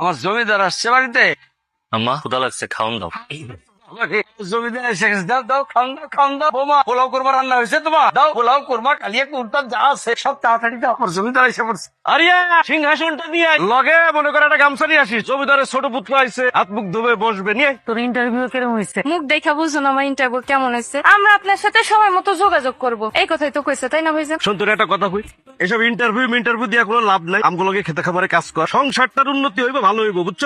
আমার জমিদার আসছে বাড়িতে। আম্মা খুদা লাগছে খাওন দাও। জমিদার এসে দাও দাও খান দাও খান দাও বোমা। পোলাও করবা রান্না হয়েছে তোমার। দাও পোলাও করবা কালিয়া কুর্তার যা আছে সব তাড়াতাড়ি দাও আমার জমিদার এসে পড়ছে। আরিয়া সিংহাসনটা নিয়ে লগে মনে করে একটা গামছা নিয়ে আসিস। জমিদারের ছোট পুত্র আইছে। হাত মুখ ধুবে বসবে। নিয়ে তোর ইন্টারভিউ কেরম হয়েছে? মুখ দেখা বুঝুন আমার ইন্টারভিউ কেমন হয়েছে? আমরা আপনার সাথে সময় মতো যোগাযোগ করব। এই কথাই তো কইছে তাই না ভাইজান? শোন তোর একটা কথা কই। এসব ইন্টারভিউ ইন্টারভিউ দিয়ে কোনো লাভ নাই। আমগুলোকে খেতে খাবারে কাজ কর। সংসারটার উন্নতি হইবে ভালো হইব বুঝছ?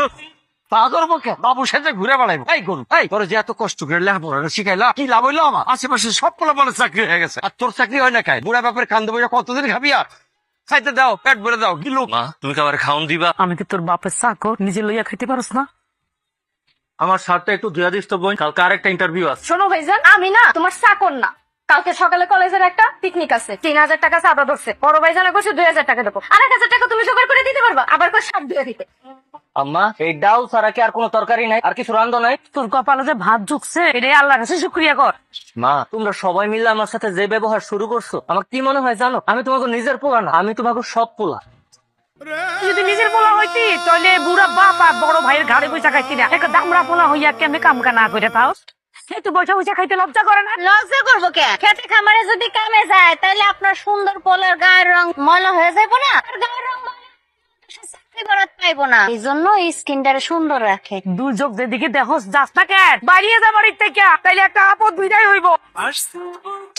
তা করব কে বাবু সাথে ঘুরে বেড়াইবো। এই করু এই তোর যে এত কষ্ট করে লেখাপড়া শিখাইলা কি লাভ হইল আমার? আশেপাশে সব পোলা বলে চাকরি হয়ে গেছে। আর তোর চাকরি হয় না খাই বুড়া বাপের কান্দে বইয়া কতদিন খাবি আর? খাইতে দাও পেট ভরে দাও গিলু। মা তুমি খাবার খাওন দিবা? আমি কি তোর বাপের চাকর? নিজে লইয়া খাইতে পারস না? আমার একটু ধুয়া দিস তো বোন কালকে আরেকটা ইন্টারভিউ আছে। শোনো ভাইজান আমি না তোমার চাকর না। কালকে সকালে কলেজের একটা পিকনিক আছে তিন হাজার টাকা চাঁদা ধরছে। বড় ভাইজানে করছে দুই হাজার টাকা দেবো। আড়াই হাজার টাকা তুমি জোগাড় করে দিতে পারবা আবার করে সাত দিয়ে দিতে। আম্মা এই ডাল ছাড়া কি আর কোনো তরকারি নাই? আর কিছু রান্ধো নাই? তোর কপালে যে ভাত ঢুকছে এটাই আল্লাহর কাছে শুক্রিয়া কর। মা তোমরা সবাই মিলে আমার সাথে যে ব্যবহার শুরু করছ আমার কি মনে হয় জানো? আমি তোমাকে নিজের পোলা না আমি তোমাকে সব পোলা। যদি নিজের পোলা হইতি তাহলে বুড়া বাপ আর বড় ভাইয়ের ঘাড়ে বইসা খাইতি না। একটা দামড়া পোলা হইয়া কেমনে কাম না করে তাও? সে তো বসে বসে খাইতে লজ্জা করে না? লজ্জা করব কে? খেতে খামারে যদি কামে যায় তাহলে আপনার সুন্দর পোলার গায়ের রং ময়লা হয়ে যাব না? গায়ের রং ময়লা হলে সে চাকরি করাতে পাইবো না। এই জন্য স্কিনটারে সুন্দর রাখে। দুর্যোগ যেদিকে দেখোস যাস না কেন বাড়িয়ে যা বাড়ির থেকে। তাইলে একটা আপদ বিদায় হইব।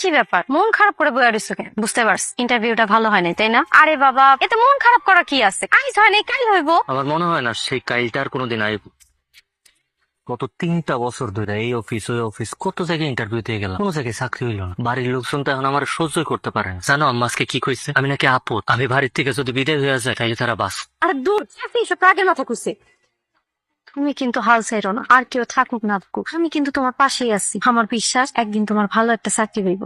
কি ব্যাপার? মন খারাপ করে বয়ে দিছো কেন? বুঝতে পারছ ইন্টারভিউটা ভালো হয়নি তাই না? আরে বাবা এতে মন খারাপ করা কি আছে? আইস হয়নি কাল হইব। আমার মনে হয় না সেই কাইলটা আর কোনোদিন আইব। গত তিনটা বছর ধরে এই অফিস ওই অফিস কত জায়গায় ইন্টারভিউ দিয়ে গেলাম? কোনো জায়গায় চাকরি হইল না। বাড়ির লোকজন তো এখন আমার সহ্যই করতে পারে না। জানো আম্মা আজকে কি কইছে? আমি নাকি আপদ। আমি বাড়ির থেকে যদি বিদায় হয়ে যায় তাহলে তারা বাস আর দূর চাকরি এসব আগের মাথা খুঁজছে। তুমি কিন্তু হাল ছাইরো না। আর কেউ থাকুক না থাকুক। আমি কিন্তু তোমার পাশেই আছি। আমার বিশ্বাস একদিন তোমার ভালো একটা চাকরি হইব।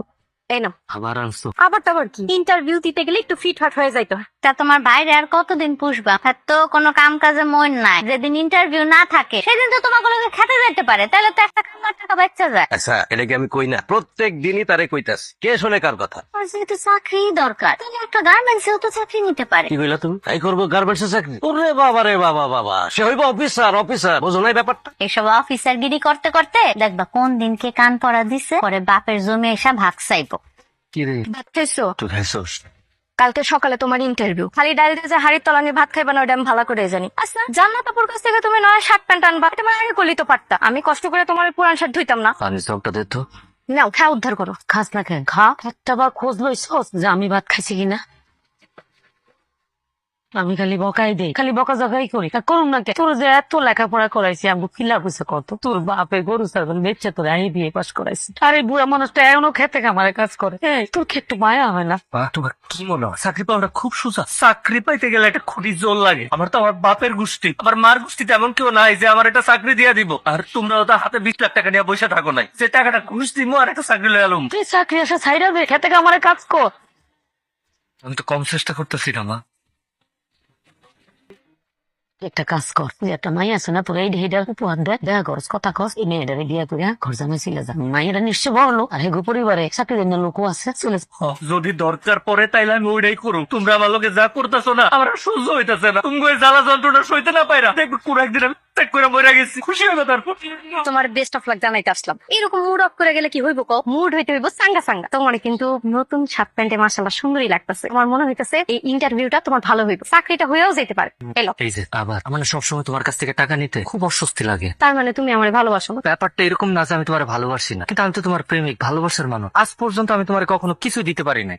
আবার আনছো? আবার কি? ইন্টারভিউ দিতে গেলে একটু ফিট ফাট হয়ে যাইতো। তা তোমার বাইরে আর কতদিন পুষবা? আর তো কোনো কাম কাজে মন নাই। যেদিন ইন্টারভিউ না থাকে সেদিন তো তোমার কোনো খেতে যেতে পারে। তাহলে তো একটা টাকা বাচ্চা যায়। আচ্ছা এটা কি আমি কই না? প্রত্যেক দিনই তারে কইতাছি। কে শোনে কার কথা? যেহেতু চাকরি দরকার তাহলে একটা গার্মেন্টসেও তো চাকরি নিতে পারে। কি কইলা তুমি? তাই করব গার্মেন্টস চাকরি? ওরে বাবা রে বাবা বাবা। সে হইব অফিসার অফিসার বোঝো নাই ব্যাপারটা? এসব অফিসার গিরি করতে করতে দেখবা কোন দিন কে কান পড়া দিছে পরে বাপের জমি এসে ভাগ চাইব। ভাত খাইছো? তুই খাইছস? কালকে সকালে তোমার ইন্টারভিউ খালি ডাল দিয়ে যে হাড়ির তলা নিয়ে ভাত খাইবা না ওটা আমি ভালো করে জানি। আচ্ছা। জান্নাত আপুর কাছ থেকে তুমি নয় শার্ট প্যান্ট আনবা এটা আমার আগে করলি তো পারতা আমি কষ্ট করে তোমার পুরান শার্ট ধুইতাম না। পানি সবটা দে তো। নাও খা উদ্ধার করো। খাস না খা খা। একটা বার খোঁজ লইছ যে আমি ভাত খাইছি কিনা? আমি খালি বকাই দেই খালি বকা জগাই করি করুন না কে? তোর যে এত লেখাপড়া করাইছি আমি কিলা বুঝে কত? তোর বাপে গরু ছাগল বেচছে তোর আমি বিয়ে পাস করাইছি। আর বুড়া মানুষটা এখনও খেতে খামারে কাজ করে। তোর খেতে মায়া হয় না? তোমার কি মনে হয়? চাকরি পাওয়াটা খুব সোজা। চাকরি পাইতে গেলে একটা খুঁটি জোর লাগে। আমার তো আমার বাপের গোষ্ঠী। আমার মার গোষ্ঠীতে এমন কেউ নাই যে আমার একটা চাকরি দিয়ে দিব। আর তোমরা তো হাতে বিশ লাখ টাকা নিয়ে বসে থাকো নাই। যে টাকাটা ঘুষ দিমো আর একটা চাকরি লয়ে তুই চাকরি আসা ছাইরা দে খেতে খামারে কাজ কর। আমি তো কম চেষ্টা করতেছি না মা। একটা কাজ কর তুই একটা মাই আছে না তোর এই ঢেইটা উপহার দে দেখা করস কথা কস এই মেয়েটারে বিয়া করে ঘর জামাই ছিলে যা মাইয়েরা নিশ্চয় বড় লোক আর হেগো পরিবারে চাকরি জন্য লোকও আছে চলে যদি দরকার পড়ে তাইলে আমি ওইটাই করুম তোমরা আমার লোকে যা করতেছো না আমার সহ্য হইতেছে না তুমি ওই জ্বালা যন্ত্রণা সইতে না পাইরা দেখবে কোন একদিন আমি ত্যাগ করে মরে গেছি খুশি হবে তারপর তোমার বেস্ট অফ লাক জানাইতে আসলাম এরকম মুড অফ করে গেলে কি হইব কো মুড হইতে হইব সাঙ্গা সাঙ্গা তোমার কিন্তু নতুন শার্ট প্যান্টে মার্শাল্লাহ সুন্দরই লাগতেছে আমার মনে হইতেছে এই ইন্টারভিউটা তোমার ভালো হইব চাকরিটা হয়েও যেতে পারে এলো আবার আমার সবসময় তোমার কাছ থেকে টাকা নিতে খুব অস্বস্তি লাগে। তার মানে তুমি আমার ভালোবাসো না। ব্যাপারটা এরকম না যে আমি তোমার ভালোবাসি না। কিন্তু আমি তো তোমার প্রেমিক ভালোবাসার মানুষ। আজ পর্যন্ত আমি তোমার কখনো কিছু দিতে পারি নাই।